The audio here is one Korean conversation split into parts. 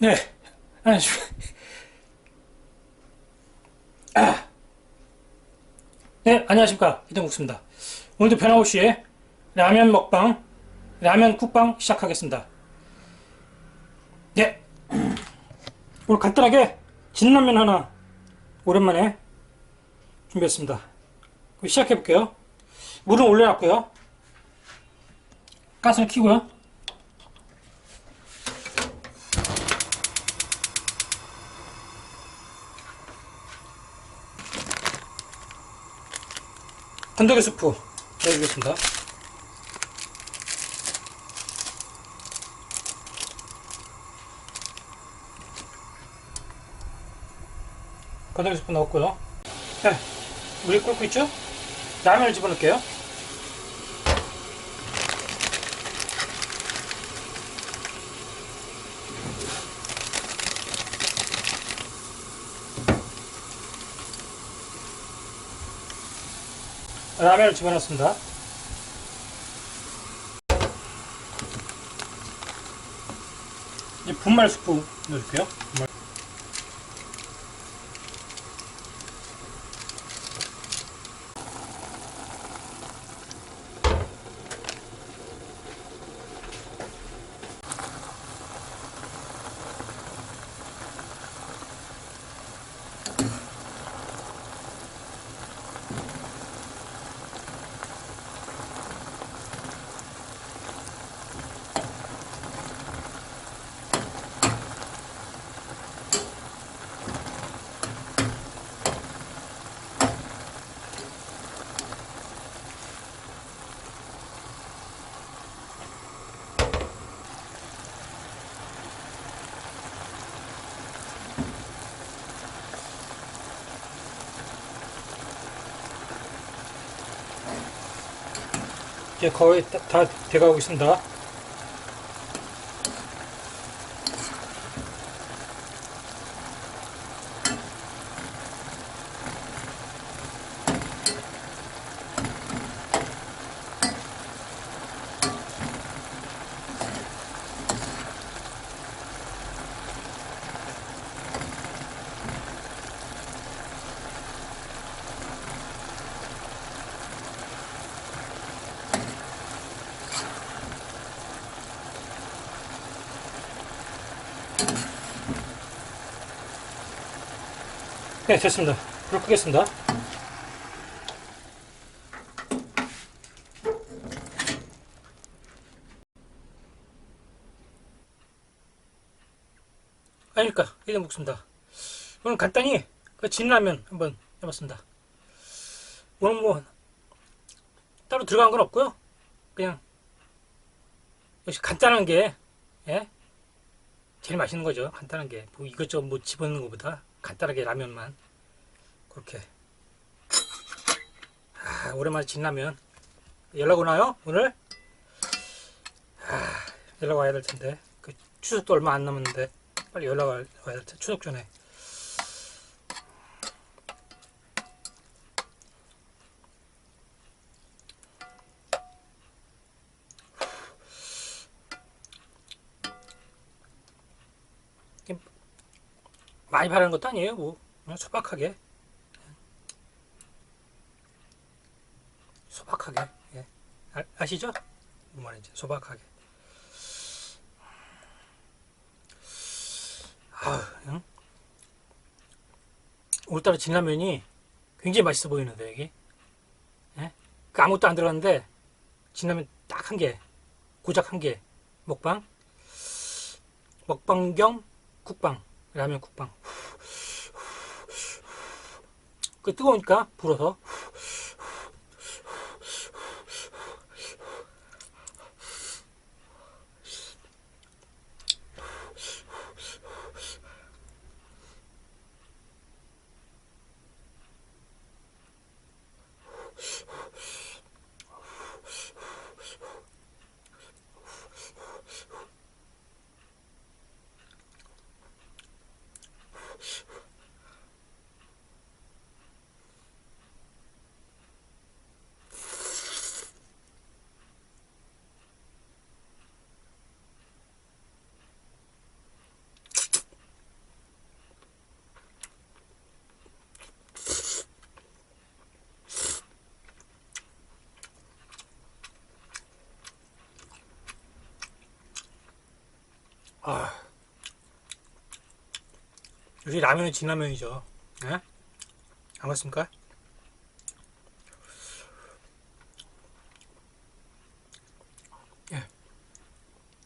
네, 안녕하십니까. 아. 네, 안녕하십니까. 이동국입니다. 오늘도 변함없이 라면 먹방, 라면 국방 시작하겠습니다. 네. 오늘 간단하게 진라면 하나 오랜만에 준비했습니다. 시작해볼게요. 물은 올려놨고요. 가스를 켜고요. 건더기 스프 넣어주겠습니다. 건더기 스프 넣었고요. 네, 물이 끓고 있죠? 라면을 집어넣을게요. 라면을 집어넣습니다. 이제 분말 스프 넣어줄게요. 이제 거의 다, 다 돼가고 있습니다. 네, 됐습니다. 불을 끄겠습니다. 아니까 이제 먹습니다. 오늘 간단히 그 진라면 한번 해봤습니다. 오늘 뭐 따로 들어간 건 없고요. 그냥 역시 간단한 게 예? 제일 맛있는 거죠. 간단한 게. 뭐 이것저것 뭐 집어넣는 것보다 간단하게 라면만 그렇게. 아, 오랜만에 진라면. 연락 오나요? 오늘? 아, 연락 와야 될 텐데. 그 추석도 얼마 안 남았는데 빨리 연락 와야 될 텐데. 추석 전에. 많이 바라는 것도 아니에요. 뭐 그냥 소박하게 소박하게 예. 아, 아시죠? 뭔 말인지 소박하게. 아, 응? 오늘따라 진라면이 굉장히 맛있어 보이는데 이게 예? 그 아무것도 안 들어갔는데 진라면 딱 한 개, 고작 한 개 먹방 먹방 겸 국방 라면 국방 그 뜨거우니까 불어서 아. 역시 라면은 진라면이죠. 예? 안 맞습니까? 예.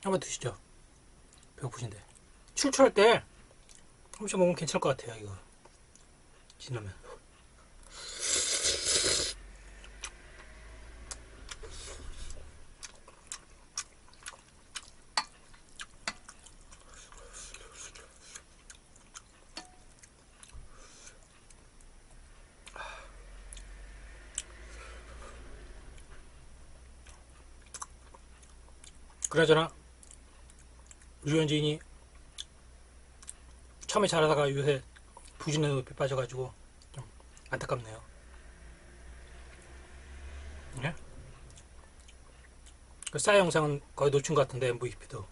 한번 드시죠. 배고프신데. 출출할 때한 번씩 먹으면 괜찮을 것 같아요, 이거. 진라면. 그나저나 유현진이 처음에 잘하다가 요새 부진의 늪에 빠져가지고 좀 안타깝네요. 예? 그 싸이 영상은 거의 놓친 것 같은데 MVP도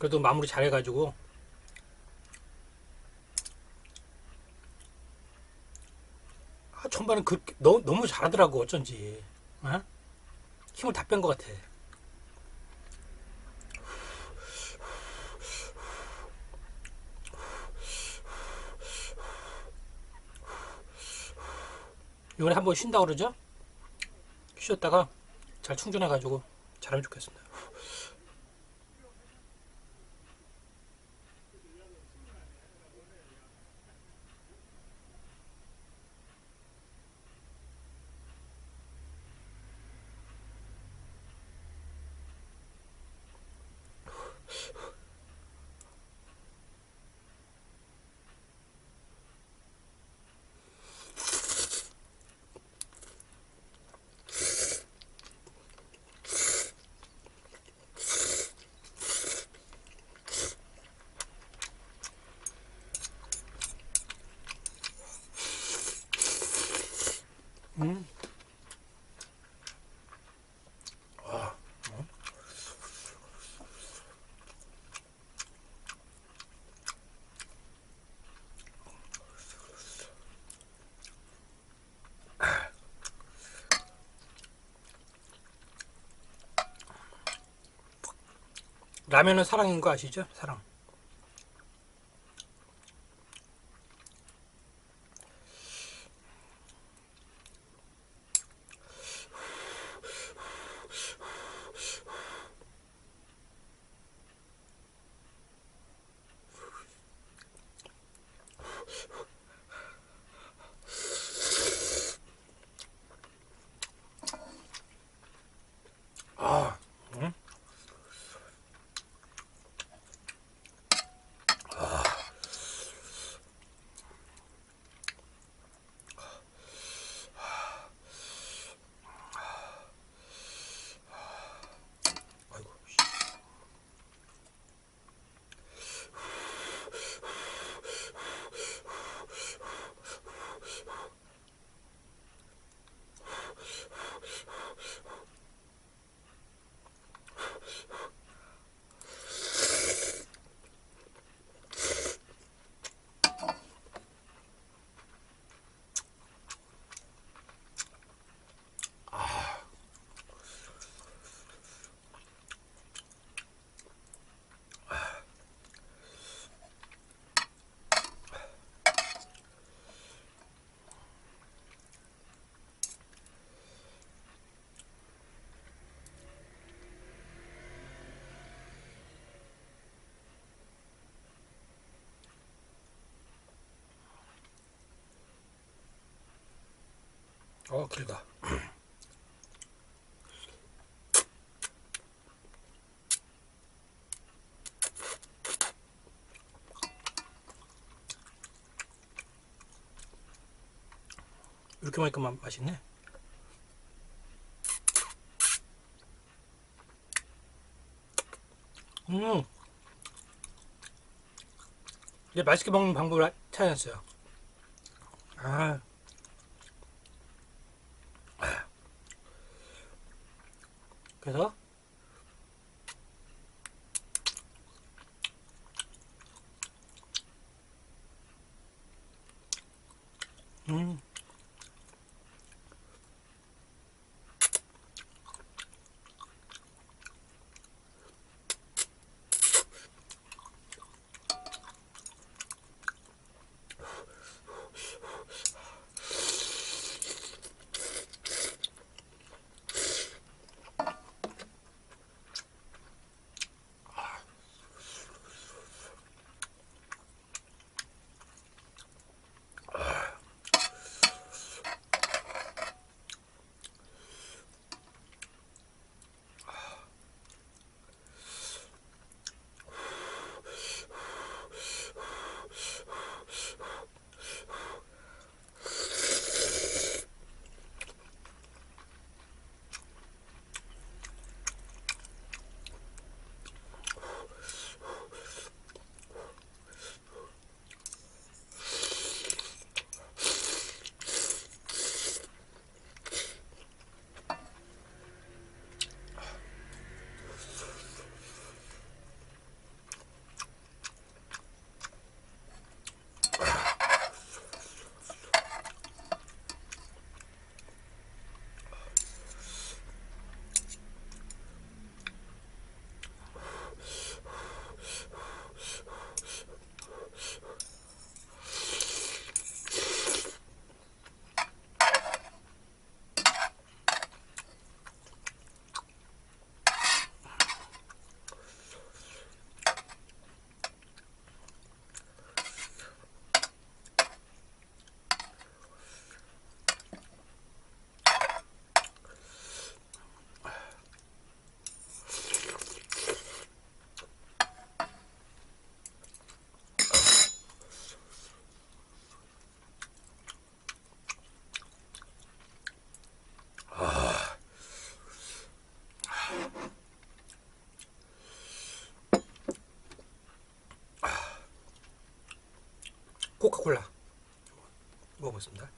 그래도 마무리 잘 해가지고 아, 전반은 그 너무, 너무 잘하더라고 어쩐지 어? 힘을 다 뺀 것 같아. 이번에 한번 쉰다 그러죠? 쉬었다가 잘 충전해가지고 잘하면 좋겠습니다. 음. 와, 어? 라면은 사랑인 거 아시죠? 사랑. 어, 길다. 이렇게 마- 맛있네. 음. 이제 맛있게 먹는 방법을 아- 찾았어요. 아. 그래서 음. 코카콜라 먹어보겠습니다.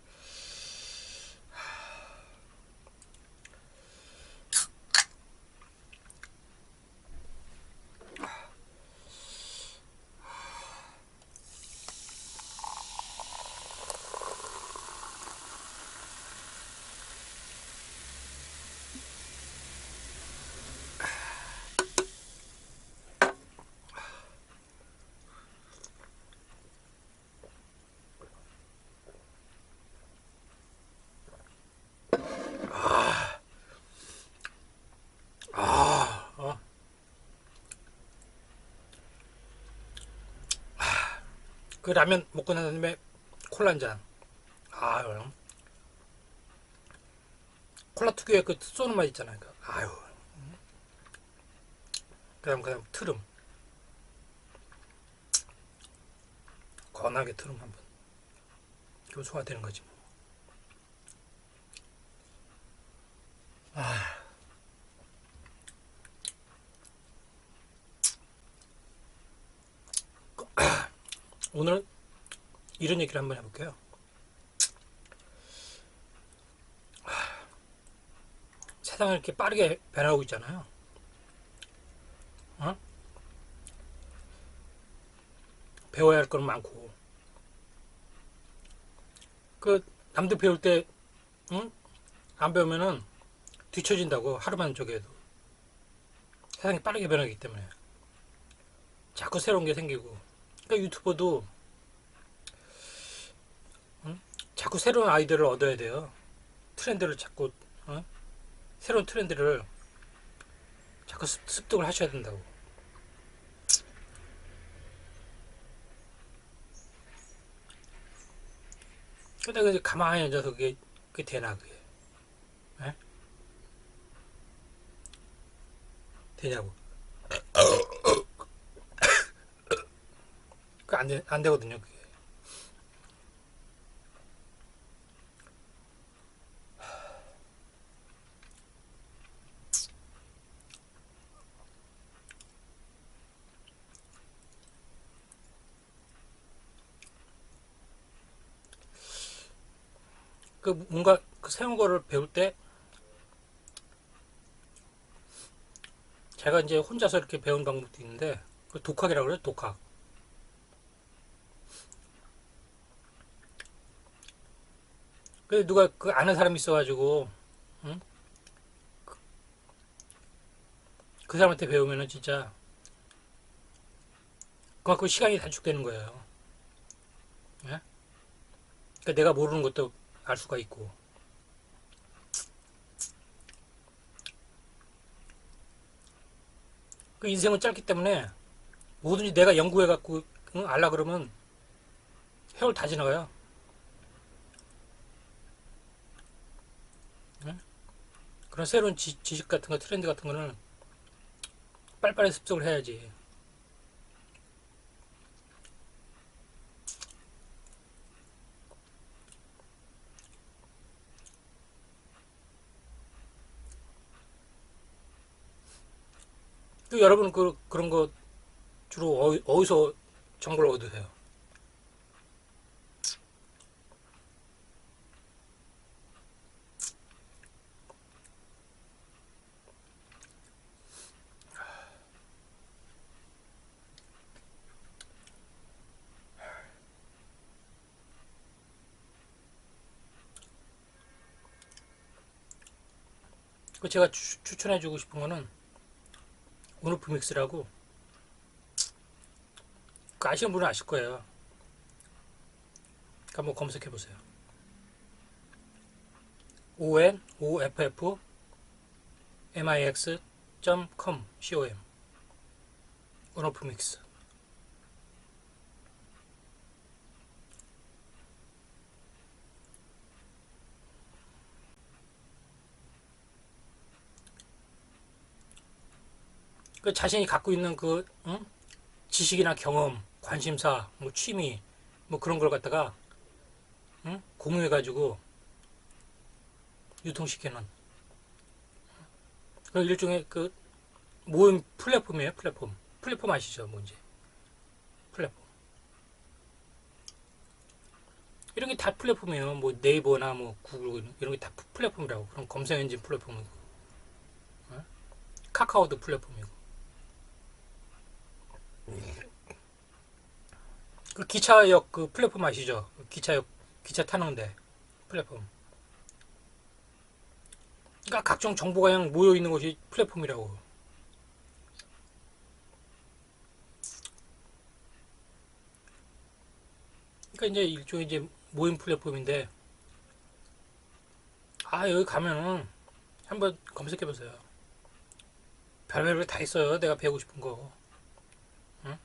어. 그 라면 먹고 난 다음에 콜라 한 잔. 아유. 콜라 특유의 그 쏘는 맛 있잖아요. 그, 아유. 그다음 그다음 트름. 건하게 트름 한번. 그럼 소화되는 거지 뭐. 아. 오늘은 이런 얘기를 한번 해볼게요. 하, 세상이 이렇게 빠르게 변하고 있잖아요. 어? 배워야 할 건 많고. 그, 남들 배울 때, 응? 안 배우면은 뒤처진다고 하루만 저기 해도. 세상이 빠르게 변하기 때문에. 자꾸 새로운 게 생기고. 그러니까 유튜버도 응? 자꾸 새로운 아이디어를 얻어야 돼요. 트렌드를 자꾸 어? 새로운 트렌드를 자꾸 습, 습득을 하셔야 된다고. 근데 그 가만히 앉아서 그게 그게 되나 그게? 에? 되냐고? 그안 돼, 안 되거든요, 그게. 그 뭔가 그 새로운 거를 배울 때 제가 이제 혼자서 이렇게 배운 방법도 있는데 그 독학이라고 그래요, 독학. 그 누가 그 아는 사람이 있어가지고 응? 그, 그 사람한테 배우면은 진짜 그만큼 시간이 단축되는 거예요. 예? 그러니까 내가 모르는 것도 알 수가 있고. 그 인생은 짧기 때문에 뭐든지 내가 연구해 갖고 응, 알라 그러면 세월 다 지나가요. 그런 새로운 지, 식 같은 거, 트렌드 같은 거는 빨리빨리 습득을 해야지. 그 여러분 그 그런 거 주로 어디, 어디서 정보를 얻으세요? 그 제가 추, 추천해주고 싶은 거는 오늘프 믹스라고 그 아시는 분은 아실 거예요. 한번 검색해 보세요. o n o f f m i x com 오너프 믹스 그 자신이 갖고 있는 그 응? 지식이나 경험, 관심사, 뭐 취미, 뭐 그런 걸 갖다가 응? 공유해가지고 유통시키는. 그 일종의 그 모임 플랫폼이에요 플랫폼. 플랫폼 아시죠 뭔지 플랫폼. 이런 게 다 플랫폼이에요. 뭐 네이버나 뭐 구글 이런 게 다 플랫폼이라고. 그럼 검색 엔진 플랫폼이고. 어? 카카오도 플랫폼이고 그 기차역 그 플랫폼 아시죠 그 기차역 기차 타는데 플랫폼 그러니까 각종 정보가 그냥 모여 있는 것이 플랫폼이라고. 그러니까 이제 일종의 이제 모임 플랫폼인데 아 여기 가면은 한번 검색해 보세요. 별별로 다 있어요. 내가 배우고 싶은 거. 응?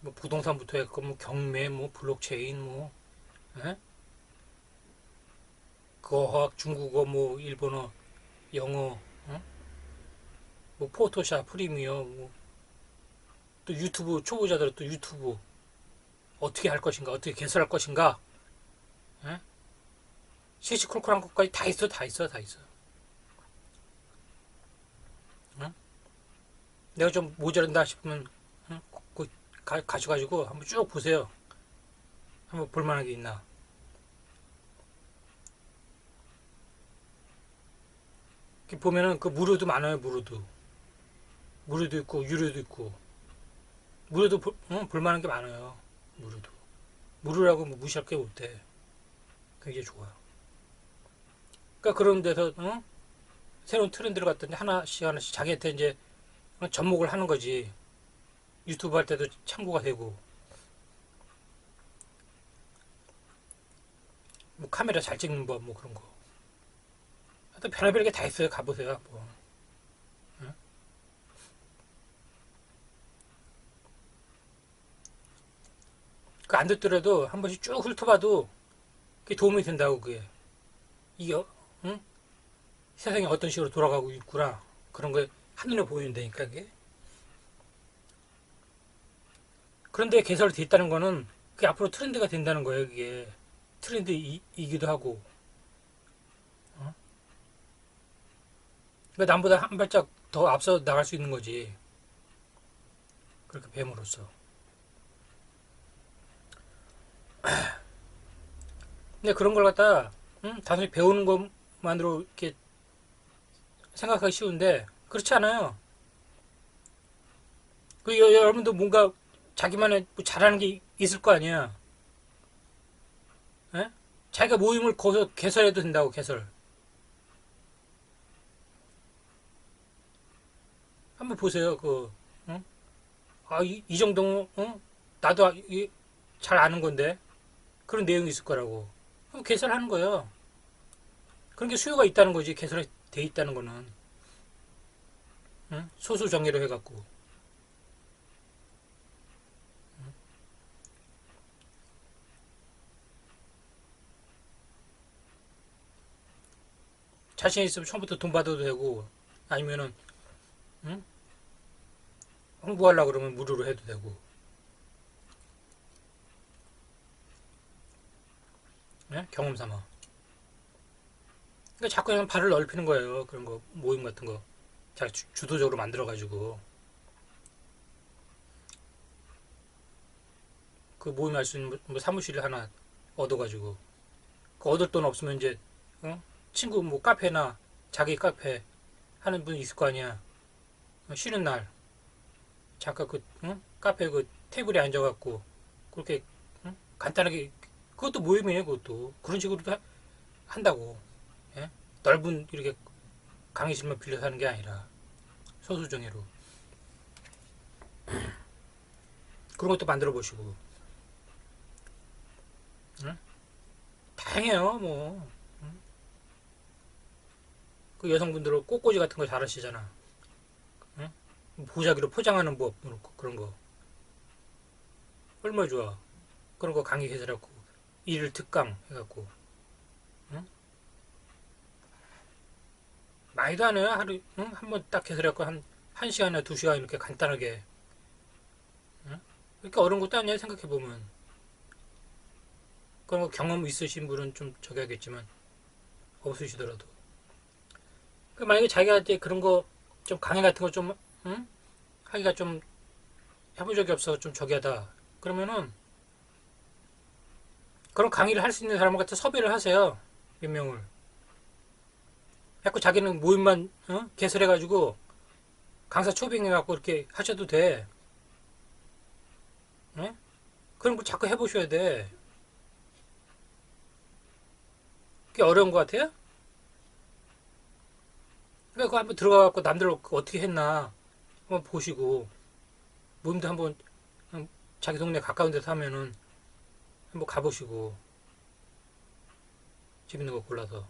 뭐 부동산부터 해서 뭐 경매, 뭐 블록체인, 뭐 에? 거학, 중국어, 뭐 일본어, 영어, 어? 뭐 포토샵, 프리미어, 뭐 또 유튜브 초보자들은 또 유튜브 어떻게 할 것인가, 어떻게 개설할 것인가, 에? 시시콜콜한 것까지 다 있어, 다 있어, 다 있어. 어? 내가 좀 모자란다 싶으면 가, 가져가지고 한번 쭉 보세요. 한번 볼만한 게 있나. 이렇게 보면은 그 무료도 많아요, 무료도. 무료도 있고, 유료도 있고. 무료도 볼, 응, 볼만한 게 많아요, 무료도. 무료라고 뭐 무시할 게 못돼. 굉장히 좋아. 그러니까 그런 데서, 응? 새로운 트렌드를 갖더니 하나씩 하나씩 자기한테 이제 접목을 하는 거지. 유튜브 할 때도 참고가 되고 뭐 카메라 잘 찍는 법 뭐 그런 거 하여튼 별의별 게 다 있어요 가보세요 뭐. 응? 그안 듣더라도 한 번씩 쭉 훑어봐도 그게 도움이 된다고 그게 이게 어? 응? 세상이 어떤 식으로 돌아가고 있구나 그런 거 한눈에 보인다니까 그게 그런데 개설돼 있다는 거는 그게 앞으로 트렌드가 된다는 거예요, 그게. 트렌드이기도 하고. 어? 그러니까 남보다 한 발짝 더 앞서 나갈 수 있는 거지. 그렇게 뱀으로써. 근데 그런 걸 갖다, 응? 단순히 배우는 것만으로 이렇게 생각하기 쉬운데, 그렇지 않아요. 그 여- 여러분도 뭔가 자기만의 뭐 잘하는 게 있을 거 아니야. 에? 자기가 모임을 거기서 개설해도 된다고 개설. 한번 보세요. 그, 응? 아, 이, 이 정도, 응? 나도 아- 이- 잘 아는 건데 그런 내용이 있을 거라고. 그럼 개설하는 거예요. 그런 게 수요가 있다는 거지. 개설돼 있다는 거는. 응? 소수 정예로 해갖고. 자신 있으면 처음부터 돈 받아도 되고 아니면은 응? 홍보하려고 그러면 무료로 해도 되고 예? 경험 삼아 그러니까 자꾸 그냥 발을 넓히는 거예요 그런 거 모임 같은 거 자기 주, 주도적으로 만들어 가지고 그 모임 할 수 있는 뭐 사무실 하나 얻어 가지고 그 얻을 돈 없으면 이제 어? 친구 뭐 카페나 자기 카페 하는 분 있을 거 아니야. 어, 쉬는 날 잠깐 그 응? 카페 그 테이블에 앉아갖고 그렇게 응? 간단하게 그것도 모임이에요. 그것도 그런 식으로도 하- 한다고. 예? 넓은 이렇게 강의실만 빌려서 하는 게 아니라 소수정예로 그런 것도 만들어 보시고 응? 다양해요. 뭐. 그 여성분들은 꽃꽂이 같은 거 잘하시잖아. 응? 보자기로 포장하는 법, 뭐 그런 거. 얼마나 좋아. 그런 거 강의 개설하고, 일일 특강 해갖고. 응? 많이도 안 해요. 하루, 응? 한번 딱 개설해갖고 한, 한 시간이나 두 시간 이렇게 간단하게. 그러니까 어려운 것도 아니야 생각해 보면 그런 거 경험 있으신 분은 좀 저기 하겠지만 없으시더라도 그 만약에 자기가 이제 그런 거 좀 강의 같은 거좀 응? 하기가 좀 해본 적이 없어 좀 저기 하다 그러면은 그런 강의를 할 수 있는 갖다 섭외를 하세요 몇 명을 자꾸 자기는 모임만 어? 개설해 가지고 강사 초빙해 갖고 이렇게 하셔도 돼 예? 그런 거 자꾸 해보셔야 돼 그게 어려운 것 같아요? 그러니까 그거 한번 들어가 갖고 남들 어떻게 했나 한번 보시고 모임도 한번 음, 자기 동네 가까운 데서 하면은 한번 가보시고 재밌는 거 골라서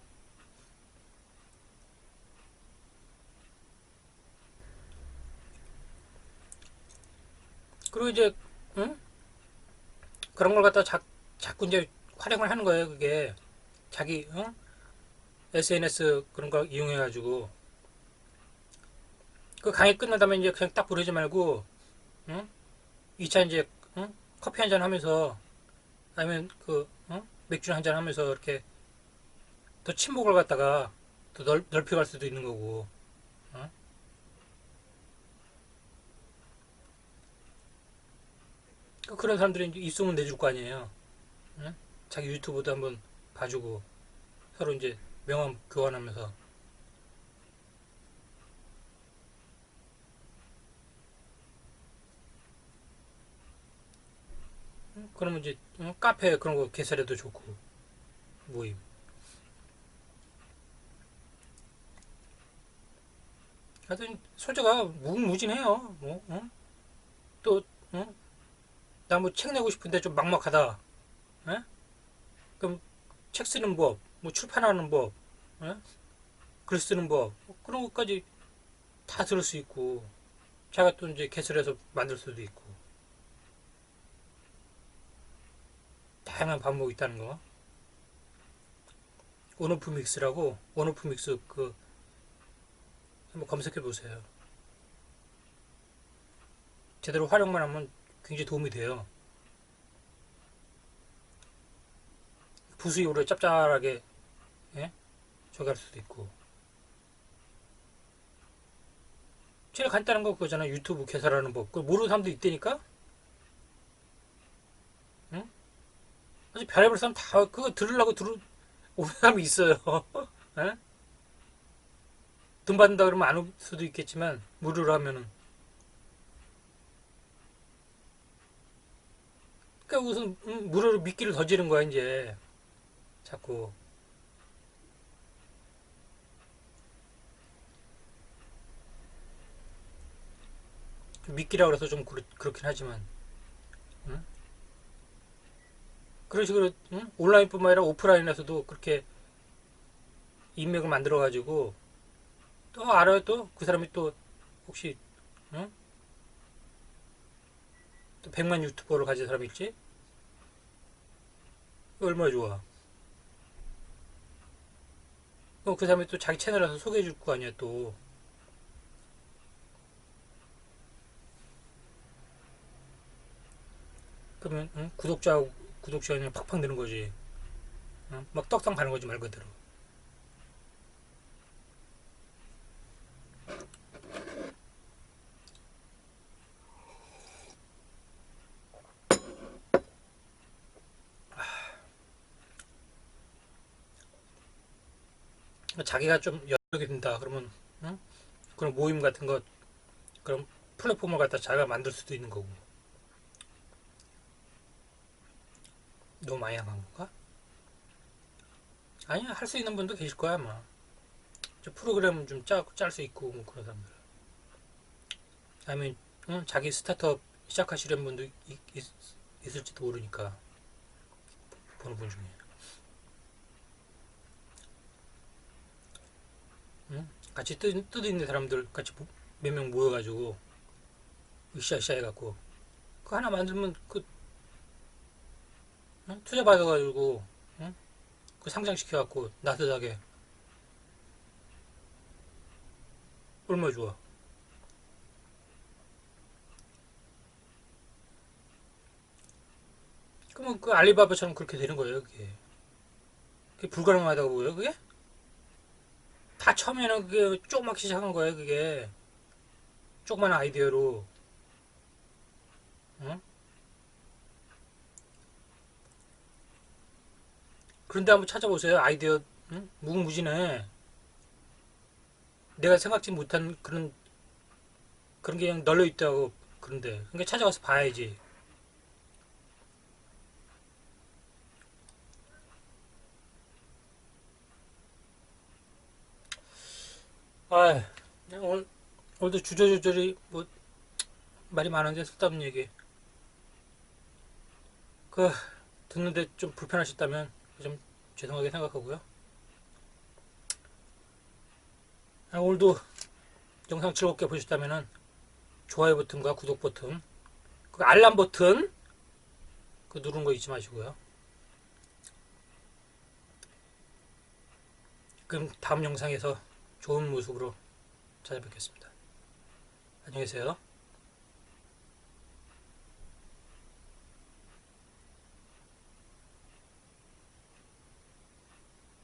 그리고 이제 응? 그런 걸 갖다 자, 자꾸 이제 활용을 하는 거예요 그게 자기 응? SNS 그런 거 이용해 가지고 그 강의 다음에 이제 그냥 딱 부르지 말고 응? 2차 이제 응? 커피 한 잔 하면서 아니면 그 응? 맥주 한 잔 하면서 이렇게 더 친목을 갖다가 더 넓, 넓혀갈 수도 있는 거고 응? 그 그런 사람들이 이제 입소문 내줄 거 아니에요 응? 자기 유튜브도 한번 봐주고 서로 이제 명함 교환하면서 그러면 이제 응? 카페 그런 거 개설해도 좋고 모임 하여튼 소재가 무궁무진해요 뭐 응? 또 응? 나뭐 책 내고 싶은데 좀 막막하다 예? 그럼 책 쓰는 법, 뭐 출판하는 법, 예? 글 쓰는 법 뭐 그런 것까지 다 들을 수 있고 자가 또 이제 개설해서 만들 수도 있고 다양한 방법이 있다는 거. 온오프 믹스라고 온오프 믹스 그 한번 검색해 보세요. 제대로 활용만 하면 굉장히 도움이 돼요. 부수입으로 짭짤하게 예? 저기 할 수도 있고 제일 간단한 거 그거잖아 유튜브 개설하는 법 그걸 모르는 사람도 있다니까 응? 아주 별의별 사람 다 그거 들으려고 들어 오는 사람이 있어요. 예? 돈 받는다 그러면 안 올 수도 있겠지만 무료로 하면은. 그러니까 우선 음, 무료로 미끼를 던지는 거야 이제. 자꾸. 미끼라 그래서 좀 그렇, 그렇긴 하지만 응? 그런 식으로 응? 온라인뿐만 아니라 오프라인에서도 그렇게 인맥을 만들어 가지고 또 알아요 또 그 사람이 또 혹시 응? 또 100만 유튜버를 가진 사람이 있지 얼마나 좋아 그럼 그 사람이 또 자기 채널에서 소개해 줄 거 아니야 또 그러면 응? 구독자 구독자가 그냥 팍팍 느는 거지 응? 막 떡상 가는 거지 말 그대로 자기가 좀 여력이 된다 그러면 응? 그런 모임 같은 거 그런 플랫폼을 갖다 자기가 만들 수도 있는 거고 너무 많이 나간 건가? 아니야 할 수 있는 분도 계실 거야 아마 저 프로그램 좀짤수 있고 뭐 그런 사람들 아니면 응? 자기 스타트업 시작하시려는 분도 있, 있, 있을지도 모르니까 보는 분 중에 응? 같이 뜨, 뜨 있는 사람들 같이 몇 명 모여가지고 으쌰으쌰 해갖고 그 하나 만들면 그 응? 투자 받아가지고 응? 그 상장시켜갖고 나스닥에 얼마 좋아 그러면 그 알리바바처럼 그렇게 되는 거예요, 그게. 그게 불가능하다고 보여요, 그게? 다 처음에는 그게 조그맣게 시작한 거예요, 그게. 조그만 아이디어로. 응? 그런데 한번 찾아보세요, 아이디어. 응? 무궁무진해. 내가 생각지 못한 그런, 그런 게 그냥 널려 있다고, 그런데. 그러니까 찾아가서 봐야지. 아, 오늘, 오늘도 주저주저리, 뭐, 말이 많은데 쓸데없는 얘기. 그, 듣는데 좀 불편하셨다면, 좀 죄송하게 생각하고요. 아, 오늘도 영상 즐겁게 보셨다면은, 좋아요 버튼과 구독 버튼, 그 알람 버튼, 그 누른 거 잊지 마시고요. 그럼 다음 영상에서 좋은 모습으로 찾아뵙겠습니다. 안녕히 계세요.